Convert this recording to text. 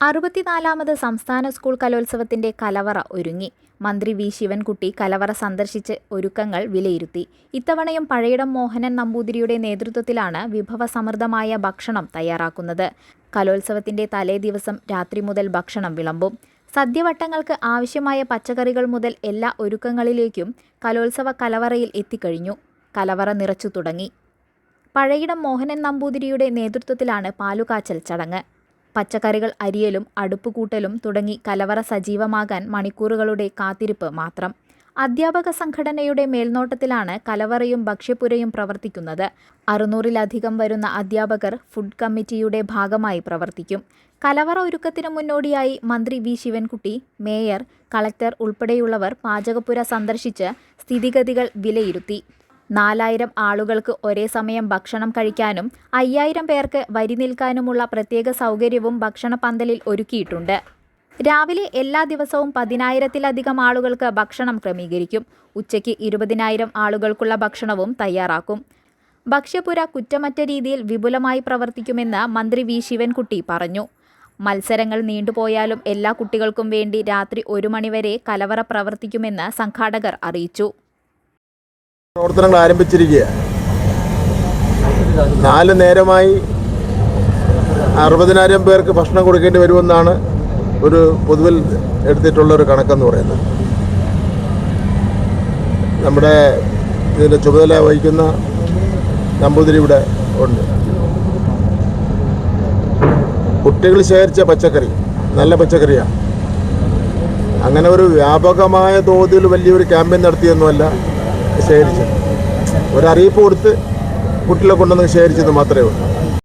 അറുപത്തിനാലാമത് സംസ്ഥാന സ്കൂൾ കലോത്സവത്തിന്റെ കലവറ ഒരുങ്ങി. മന്ത്രി വി. ശിവൻകുട്ടി കലവറ സന്ദർശിച്ച് ഒരുക്കങ്ങൾ വിലയിരുത്തി. ഇത്തവണയും പഴയിടം മോഹനൻ നമ്പൂതിരിയുടെ നേതൃത്വത്തിലാണ് വിഭവസമൃദ്ധമായ ഭക്ഷണം തയ്യാറാക്കുന്നത്. കലോത്സവത്തിന്റെ തലേ ദിവസം രാത്രി മുതൽ ഭക്ഷണം വിളമ്പും. സദ്യവട്ടങ്ങൾക്ക് ആവശ്യമായ പച്ചക്കറികൾ മുതൽ എല്ലാ ഒരുക്കങ്ങളിലേക്കും കലോത്സവ കലവറയിൽ എത്തിക്കഴിഞ്ഞു. കലവറ നിറച്ചു തുടങ്ങി. പഴയിടം മോഹനൻ നമ്പൂതിരിയുടെ നേതൃത്വത്തിലാണ് പാലുകാച്ചൽ ചടങ്ങ്. പച്ചക്കറികൾ അരിയലും അടുപ്പുകൂട്ടലും തുടങ്ങി കലവറ സജീവമാകാൻ മണിക്കൂറുകളുടെ കാത്തിരിപ്പ് മാത്രം. അധ്യാപക സംഘടനയുടെ മേൽനോട്ടത്തിലാണ് കലവറയും ഭക്ഷ്യപ്പുരയും പ്രവർത്തിക്കുന്നത്. അറുന്നൂറിലധികം വരുന്ന അധ്യാപകർ ഫുഡ് കമ്മിറ്റിയുടെ ഭാഗമായി പ്രവർത്തിക്കും. കലവറ ഒരുക്കത്തിന് മുന്നോടിയായി മന്ത്രി വി. ശിവൻകുട്ടി മേയർ കളക്ടർ ഉൾപ്പെടെയുള്ളവർ പാചകപ്പുര സന്ദർശിച്ച് സ്ഥിതിഗതികൾ വിലയിരുത്തി. നാലായിരം ആളുകൾക്ക് ഒരേ സമയം ഭക്ഷണം കഴിക്കാനും അയ്യായിരം പേർക്ക് വരി നിൽക്കാനുമുള്ള പ്രത്യേക സൗകര്യവും ഭക്ഷണ പന്തലിൽ ഒരുക്കിയിട്ടുണ്ട്. രാവിലെ എല്ലാ ദിവസവും പതിനായിരത്തിലധികം ആളുകൾക്ക് ഭക്ഷണം ക്രമീകരിക്കും. ഉച്ചയ്ക്ക് ഇരുപതിനായിരം ആളുകൾക്കുള്ള ഭക്ഷണവും തയ്യാറാക്കും. ഭക്ഷ്യപുര കുറ്റമറ്റ രീതിയിൽ വിപുലമായി പ്രവർത്തിക്കുമെന്ന് മന്ത്രി വി. ശിവൻകുട്ടി പറഞ്ഞു. മത്സരങ്ങൾ നീണ്ടുപോയാലും എല്ലാ കുട്ടികൾക്കും വേണ്ടി രാത്രി ഒരു മണിവരെ കലവറ പ്രവർത്തിക്കുമെന്ന് സംഘാടകർ അറിയിച്ചു. പ്രവർത്തനങ്ങൾ ആരംഭിച്ചിരിക്കുക നാല് നേരമായി അറുപതിനായിരം പേർക്ക് ഭക്ഷണം കൊടുക്കേണ്ടി വരുമെന്നാണ് ഒരു പൊതുവിൽ എടുത്തിട്ടുള്ള ഒരു കണക്കെന്ന് പറയുന്നത്. നമ്മുടെ ഇതിന്റെ ചുമതല വഹിക്കുന്ന നമ്പൂതിരി ഇവിടെ ഉണ്ട്. കുട്ടികൾ ശേഖരിച്ച പച്ചക്കറി നല്ല പച്ചക്കറിയാണ് അങ്ങനെ ഒരു വ്യാപകമായ തോതിൽ വലിയൊരു ക്യാമ്പയിൻ നടത്തിയൊന്നുമല്ല ശേഖരിച്ചത്. ഒരറിയിപ്പ് കൊടുത്ത് കുട്ടികളെ കൊണ്ടുവന്ന് ശേഖരിച്ചത് മാത്രമേ ഉള്ളൂ.